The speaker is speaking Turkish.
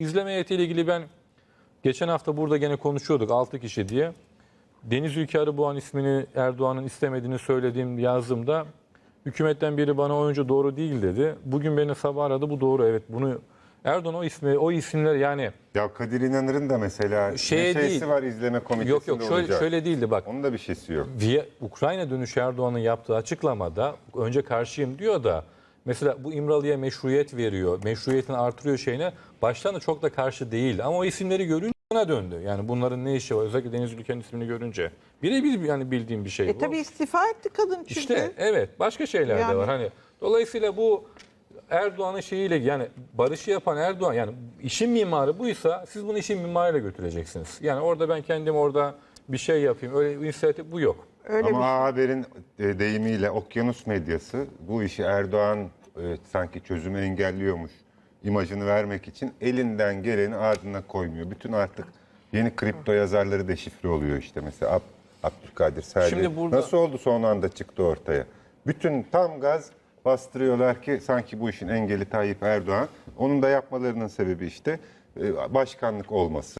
İzleme heyetiyle ilgili ben geçen hafta burada gene konuşuyorduk 6 kişi diye. Deniz Ülke Arıboğan ismini Erdoğan'ın istemediğini söylediğim yazdığımda hükümetten biri bana oyuncu doğru değil dedi. Bugün beni sabah aradı bu doğru evet bunu Erdoğan o ismi o isimler yani Ya Kadir İnanır'ın da mesela Şeye değil. var izleme komitesinde yok yok şöyle, olacak. şöyle değildi bak. Onun da bir şeysi yok. Ukrayna dönüşü Erdoğan'ın yaptığı açıklamada önce karşıyım diyor da mesela bu İmralı'ya meşruiyet veriyor. Meşruiyetini artırıyor şeyine. Baştan da çok da karşı değil ama o isimleri görünce ona döndü. Yani bunların ne işi var özellikle Deniz Ülken'in ismini görünce. Birebir yani bildiğim bir şey E bu. tabii istifa etti kadın çünkü. İşte evet başka şeyler de Yani- var. Hani dolayısıyla bu Erdoğan'ın şeyiyle yani barışı yapan Erdoğan yani işin mimarı buysa siz bunu işin mimarıyla götüreceksiniz. Yani orada ben kendim orada bir şey yapayım. Öyle bir inisiyatif bu yok. Öyle bir Ama A Haber'in e, deyimiyle okyanus medyası bu işi Erdoğan e, sanki çözümü engelliyormuş imajını vermek için elinden geleni ardına koymuyor. Bütün artık yeni kripto yazarları deşifre oluyor işte mesela Ab Abdülkadir Selvi. Şimdi burada- Nasıl oldu son anda çıktı ortaya? Bütün tam gaz bastırıyorlar ki sanki bu işin engeli Tayyip Erdoğan. Onun da yapmalarının sebebi işte e, başkanlık olması.